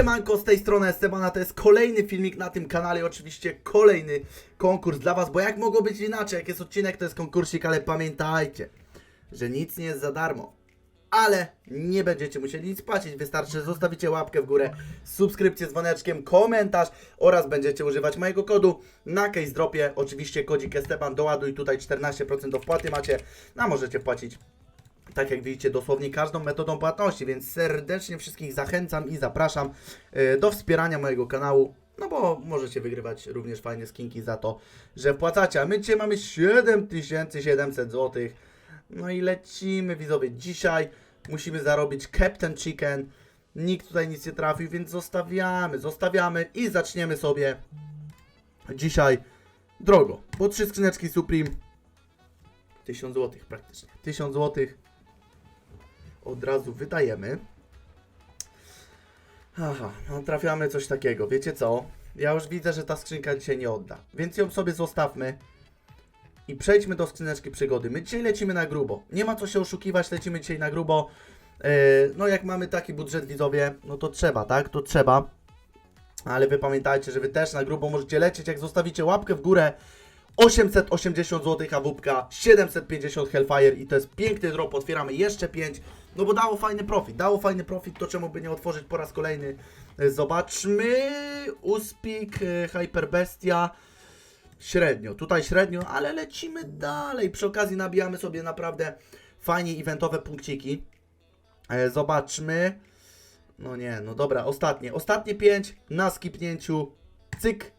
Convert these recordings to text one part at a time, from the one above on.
Siemanko, z tej strony Estebana, to jest kolejny filmik na tym kanale, oczywiście kolejny konkurs dla Was, bo jak mogło być inaczej, jak jest odcinek, to jest konkursik, ale pamiętajcie, że nic nie jest za darmo, ale nie będziecie musieli nic płacić, wystarczy, że zostawicie łapkę w górę, subskrypcję z dzwoneczkiem, komentarz oraz będziecie używać mojego kodu na case dropie, oczywiście kodzik Esteban, doładuj tutaj 14% do wpłaty macie, a możecie płacić tak jak widzicie, dosłownie każdą metodą płatności, więc serdecznie wszystkich zachęcam i zapraszam e, do wspierania mojego kanału, no bo możecie wygrywać również fajne skinki za to, że wpłacacie. A my dzisiaj mamy 7700 zł. No i lecimy widzowie. Dzisiaj musimy zarobić Captain Chicken. Nikt tutaj nic nie trafił, więc zostawiamy, zostawiamy i zaczniemy sobie dzisiaj drogo, bo trzy skrzyneczki Supreme 1000 zł praktycznie. 1000 zł od razu wydajemy. Aha, no trafiamy coś takiego. Wiecie co? Ja już widzę, że ta skrzynka dzisiaj nie odda. Więc ją sobie zostawmy. I przejdźmy do skrzyneczki przygody. My dzisiaj lecimy na grubo. Nie ma co się oszukiwać, lecimy dzisiaj na grubo. Yy, no jak mamy taki budżet widzowie, no to trzeba, tak? To trzeba. Ale wy pamiętajcie, że wy też na grubo możecie lecieć, jak zostawicie łapkę w górę. 880 zł AWP, 750 Hellfire i to jest piękny drop, otwieramy jeszcze 5, no bo dało fajny profit, dało fajny profit, to czemu by nie otworzyć po raz kolejny. E, Zobaczmy, Uspik, e, Hyperbestia, średnio, tutaj średnio, ale lecimy dalej, przy okazji nabijamy sobie naprawdę fajnie eventowe punkciki. E, Zobaczmy, no nie, no dobra, ostatnie, ostatnie 5 na skipnięciu, cyk,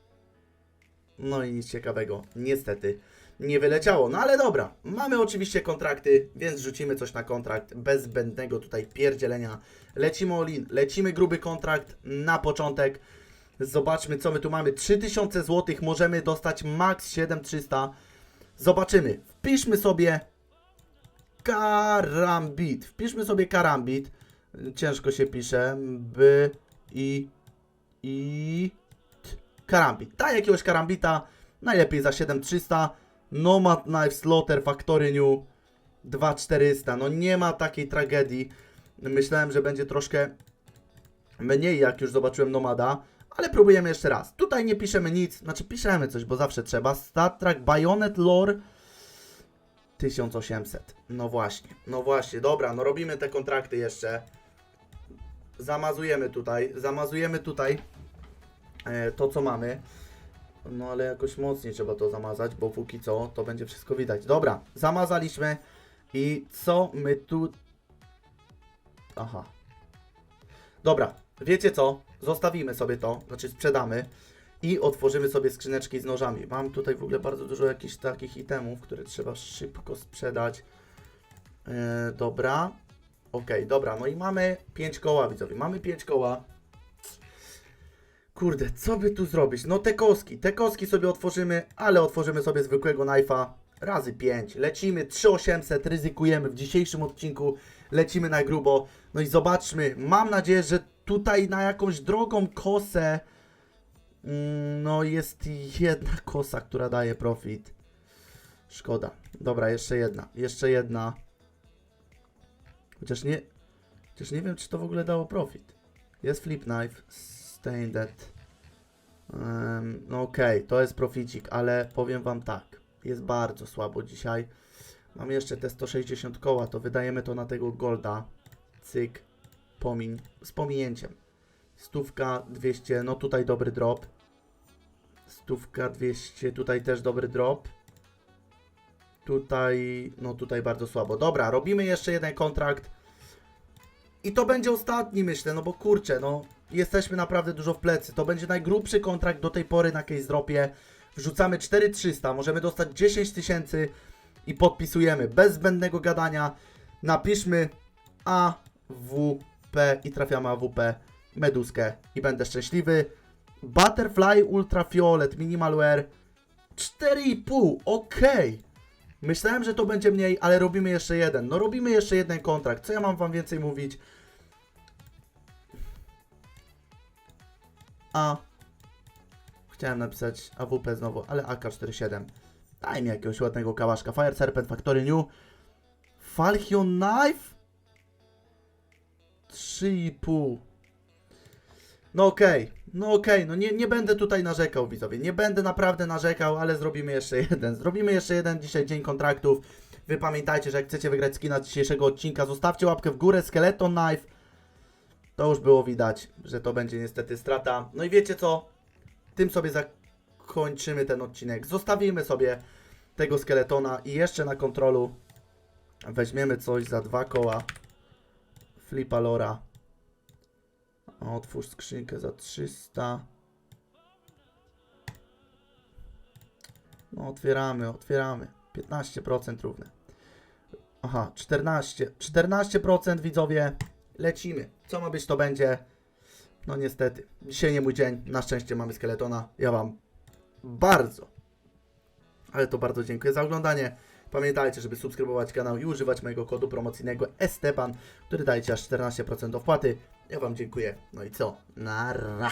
no i nic ciekawego, niestety nie wyleciało. No ale dobra, mamy oczywiście kontrakty, więc rzucimy coś na kontrakt bez zbędnego tutaj pierdzielenia. Lecimy all-in, lecimy gruby kontrakt na początek. Zobaczmy co my tu mamy. 3000 zł, możemy dostać max 7300. Zobaczymy. Wpiszmy sobie karambit. Wpiszmy sobie karambit. Ciężko się pisze. B, I, I, karambit. Daj jakiegoś karambita, najlepiej za 7300. Nomad Knife Slaughter Factory New 2400. No nie ma takiej tragedii. Myślałem, że będzie troszkę mniej, jak już zobaczyłem Nomada. Ale próbujemy jeszcze raz. Tutaj nie piszemy nic, znaczy piszemy coś, bo zawsze trzeba. Track Bayonet Lore 1800. No właśnie, no właśnie, dobra, no robimy te kontrakty jeszcze. Zamazujemy tutaj, zamazujemy tutaj to, co mamy. No ale jakoś mocniej trzeba to zamazać, bo póki co to będzie wszystko widać. Dobra, zamazaliśmy i co my tu... Aha. Dobra, wiecie co? Zostawimy sobie to, znaczy sprzedamy i otworzymy sobie skrzyneczki z nożami. Mam tutaj w ogóle bardzo dużo jakichś takich itemów, które trzeba szybko sprzedać. E, dobra. Okej, dobra, no i mamy 5 koła, widzowie. Mamy 5 koła. Kurde, co by tu zrobić? No te koski, te koski sobie otworzymy, ale otworzymy sobie zwykłego knife'a razy 5. Lecimy 3800, ryzykujemy w dzisiejszym odcinku, lecimy na grubo. No i zobaczmy, mam nadzieję, że tutaj na jakąś drogą kosę mm, no jest jedna kosa, która daje profit. Szkoda. Dobra, jeszcze jedna, jeszcze jedna. Chociaż nie, chociaż nie wiem, czy to w ogóle dało profit. Jest flip knife. Dead. Um, no okej, to jest proficik, ale powiem wam tak. Jest bardzo słabo dzisiaj. Mam jeszcze te 160 koła, to wydajemy to na tego golda. Cyk. Pomiń. Z pominięciem. Stówka 200, no tutaj dobry drop. Stówka 200, tutaj też dobry drop. Tutaj, no tutaj bardzo słabo. Dobra, robimy jeszcze jeden kontrakt. I to będzie ostatni, myślę, no bo kurczę, no jesteśmy naprawdę dużo w plecy. To będzie najgrubszy kontrakt do tej pory na case dropie. Wrzucamy 4300, możemy dostać 10 tysięcy i podpisujemy. Bez zbędnego gadania napiszmy AWP i trafiamy AWP meduskę i będę szczęśliwy. Butterfly Ultrafiolet Minimal Wear 4,5, okej. Myślałem, że to będzie mniej, ale robimy jeszcze jeden. No robimy jeszcze jeden kontrakt. Co ja mam wam więcej mówić? A. Chciałem napisać AWP znowu, ale AK-47. Daj mi jakiegoś ładnego kałaszka. Fire Serpent Factory New. Falchion Knife? 3,5. No okej, no okej, no nie, nie będę tutaj narzekał widzowie, nie będę naprawdę narzekał, ale zrobimy jeszcze jeden, zrobimy jeszcze jeden dzisiaj dzień kontraktów. Wy pamiętajcie, że jak chcecie wygrać skina dzisiejszego odcinka, zostawcie łapkę w górę, Skeleton Knife. To już było widać, że to będzie niestety strata. No i wiecie co? Tym sobie zakończymy ten odcinek. Zostawimy sobie tego skeletona i jeszcze na kontrolu weźmiemy coś za dwa koła. Flipa Lora. Otwórz skrzynkę za 300. No otwieramy, otwieramy. 15% równe. Aha, 14. 14% widzowie. Lecimy. Co ma być, to będzie. No niestety. Dzisiaj nie mój dzień. Na szczęście mamy skeletona. Ja wam bardzo, ale to bardzo dziękuję za oglądanie. Pamiętajcie, żeby subskrybować kanał i używać mojego kodu promocyjnego Esteban, który daje Ci aż 14% opłaty. Ja Wam dziękuję. No i co? Nara.